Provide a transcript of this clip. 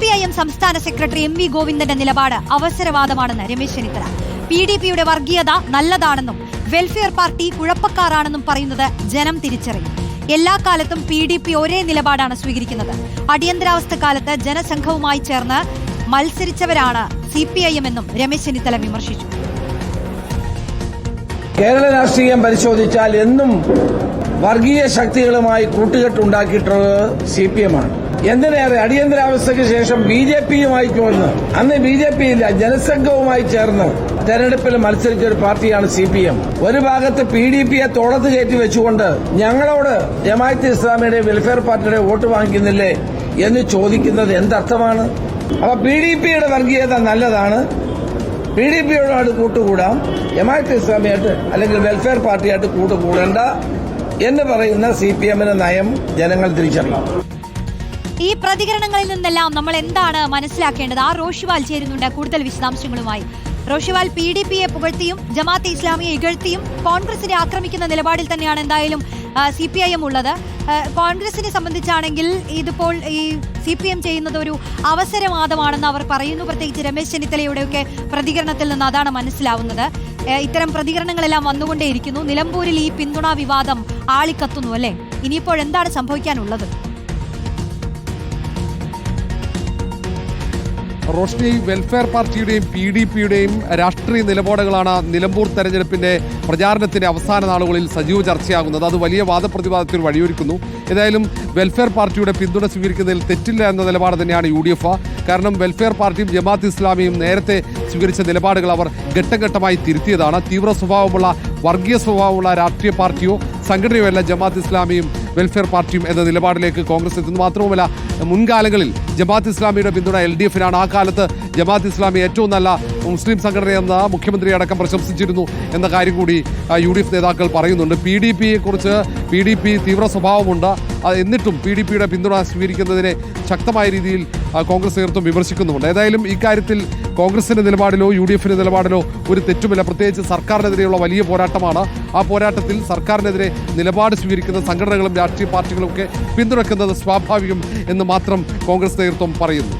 P I M സംസ്ഥാന secretary M V ഗോവിന്ദന്റെ നിലപാട് അവസരവാദമാണെന്ന് രമേശ് ചെന്നിത്തല. പി ഡി പിയുടെ വർഗീയത നല്ലതാണെന്നും വെൽഫെയർ പാർട്ടി കുഴപ്പക്കാരാണെന്നും പറയുന്നത് ജനം തിരിച്ചറിയും. എല്ലാ കാലത്തും പി ഡി പി ഒരേ നിലപാടാണ് സ്വീകരിക്കുന്നത്. അടിയന്തരാവസ്ഥ കാലത്ത് ജനസംഘവുമായി ചേർന്ന് മത്സരിച്ചവരാണ് സി പി ഐ എം എന്നും രമേശ് ചെന്നിത്തല വിമർശിച്ചു. കേരള രാഷ്ട്രീയം പരിശോധിച്ചാൽ എന്നും വർഗീയ ശക്തികളുമായി കൂട്ടുകെട്ടുണ്ടാക്കിയിട്ടുള്ളത് സി പി എം ആണ്. എന്തിനേറെ അടിയന്തരാവസ്ഥയ്ക്ക് ശേഷം ബി ജെ പിയുമായി ചേർന്ന് അന്ന് ബി ജെ പി ഇല്ല ജനസംഘവുമായി ചേർന്ന് തെരഞ്ഞെടുപ്പിൽ മത്സരിച്ച ഒരു പാർട്ടിയാണ് സി പി എം ഒരു ഭാഗത്ത് പി ഡി പിയെ തോളത്ത് കയറ്റി വെച്ചുകൊണ്ട് ഞങ്ങളോട് ജമാഅത്ത് ഇസ്ലാമിയുടെ വെൽഫെയർ പാർട്ടിയുടെ വോട്ട് വാങ്ങിക്കുന്നില്ലേ എന്ന് ചോദിക്കുന്നത് എന്തർത്ഥമാണ്? അപ്പൊ പി ഡി പിയുടെ വർഗീയത നല്ലതാണ്. പി ഡി പിയോട് കൂട്ടുകൂടാം. ജമാഅത്ത് ഇസ്ലാമിയായിട്ട് അല്ലെങ്കിൽ വെൽഫെയർ പാർട്ടിയായിട്ട് കൂട്ടുകൂടേണ്ട എന്ന് പറയുന്ന സി പി എമ്മിന്റെ നയം ജനങ്ങൾ തിരിച്ചറിയണം. ഈ പ്രതികരണങ്ങളിൽ നിന്നെല്ലാം നമ്മൾ എന്താണ് മനസ്സിലാക്കേണ്ടത്? ആ റോഷിവാൽ ചേരുന്നുണ്ട് കൂടുതൽ വിശദാംശങ്ങളുമായി. റോഷിവാൽ പി ഡി പിയെ പുകഴ്ത്തിയും ജമാഅത്തെ ഇസ്ലാമിയെ ഇകഴ്ത്തിയും കോൺഗ്രസിനെ ആക്രമിക്കുന്ന നിലപാടിൽ തന്നെയാണ് എന്തായാലും സി പി ഐ എം ഉള്ളത്. കോൺഗ്രസിനെ സംബന്ധിച്ചാണെങ്കിൽ ഇതിപ്പോൾ ഈ സി പി എം ചെയ്യുന്നത് ഒരു അവസരവാദമാണെന്ന് അവർ പറയുന്നു. പ്രത്യേകിച്ച് രമേശ് ചെന്നിത്തലയുടെയൊക്കെ പ്രതികരണത്തിൽ നിന്ന് അതാണ് മനസ്സിലാവുന്നത്. ഇത്തരം പ്രതികരണങ്ങളെല്ലാം വന്നുകൊണ്ടേയിരിക്കുന്നു. നിലമ്പൂരിൽ ഈ പിന്തുണാ വിവാദം ആളിക്കത്തുന്നു അല്ലേ? ഇനിയിപ്പോൾ എന്താണ് സംഭവിക്കാനുള്ളത്? റോഷ്നി വെൽഫെയർ പാർട്ടിയുടെയും പി ഡി പിയുടെയും രാഷ്ട്രീയ നിലപാടുകളാണ് നിലമ്പൂർ തെരഞ്ഞെടുപ്പിന്റെ പ്രചാരണത്തിന്റെ അവസാന നാളുകളിൽ സജീവ ചർച്ചയാകുന്നത്. അത് വലിയ വാദപ്രതിവാദത്തിന് വഴിയൊരുക്കുന്നു. ഏതായാലും വെൽഫെയർ പാർട്ടിയുടെ പിന്തുണ സ്വീകരിക്കുന്നതിൽ തെറ്റില്ല എന്ന നിലപാട് തന്നെയാണ് യു ഡി എഫ്. കാരണം വെൽഫെയർ പാർട്ടിയും ജമാഅത്ത് ഇസ്ലാമിയും നേരത്തെ സ്വീകരിച്ച നിലപാടുകൾ അവർ ഘട്ടം ഘട്ടമായി തിരുത്തിയതാണ്. തീവ്ര സ്വഭാവമുള്ള വർഗീയ സ്വഭാവമുള്ള രാഷ്ട്രീയ പാർട്ടിയോ സംഘടനയോ ജമാഅത്ത് ഇസ്ലാമിയും വെൽഫെയർ പാർട്ടിയും എന്ന നിലപാടിലേക്ക് കോൺഗ്രസ് എത്തുന്നു. മാത്രവുമല്ല മുൻകാലങ്ങളിൽ ജമാഅത്ത് ഇസ്ലാമിയുടെ പിന്തുണ എൽ ഡി എഫിനാണ്. ആ കാലത്ത് ജമാഅത്ത് ഇസ്ലാമി ഏറ്റവും നല്ല മുസ്ലിം സംഘടനയെന്ന് മുഖ്യമന്ത്രി അടക്കം പ്രശംസിച്ചിരുന്നു എന്ന കാര്യം കൂടി യു ഡി എഫ് നേതാക്കൾ പറയുന്നുണ്ട്. പി ഡി പിയെ കുറിച്ച് പി ഡി പി തീവ്ര സ്വഭാവമുണ്ട്. എന്നിട്ടും പി ഡി പിയുടെ പിന്തുണ സ്വീകരിക്കുന്നതിനെ ശക്തമായ രീതിയിൽ കോൺഗ്രസ് നേതൃത്വം വിമർശിക്കുന്നുമുണ്ട്. ഏതായാലും ഇക്കാര്യത്തിൽ കോൺഗ്രസിന്റെ നിലപാടിലോ യു ഡി എഫിന്റെ നിലപാടിലോ ഒരു തെറ്റുമില്ല. പ്രത്യേകിച്ച് സർക്കാരിനെതിരെയുള്ള വലിയ പോരാട്ടമാണ്. ആ പോരാട്ടത്തിൽ സർക്കാരിനെതിരെ നിലപാട് സ്വീകരിക്കുന്ന സംഘടനകളും രാഷ്ട്രീയ പാർട്ടികളും ഒക്കെ പിന്തുണയ്ക്കുന്നത് സ്വാഭാവികം എന്ന് മാത്രം കോൺഗ്രസ് നേതൃത്വം പറയുന്നു.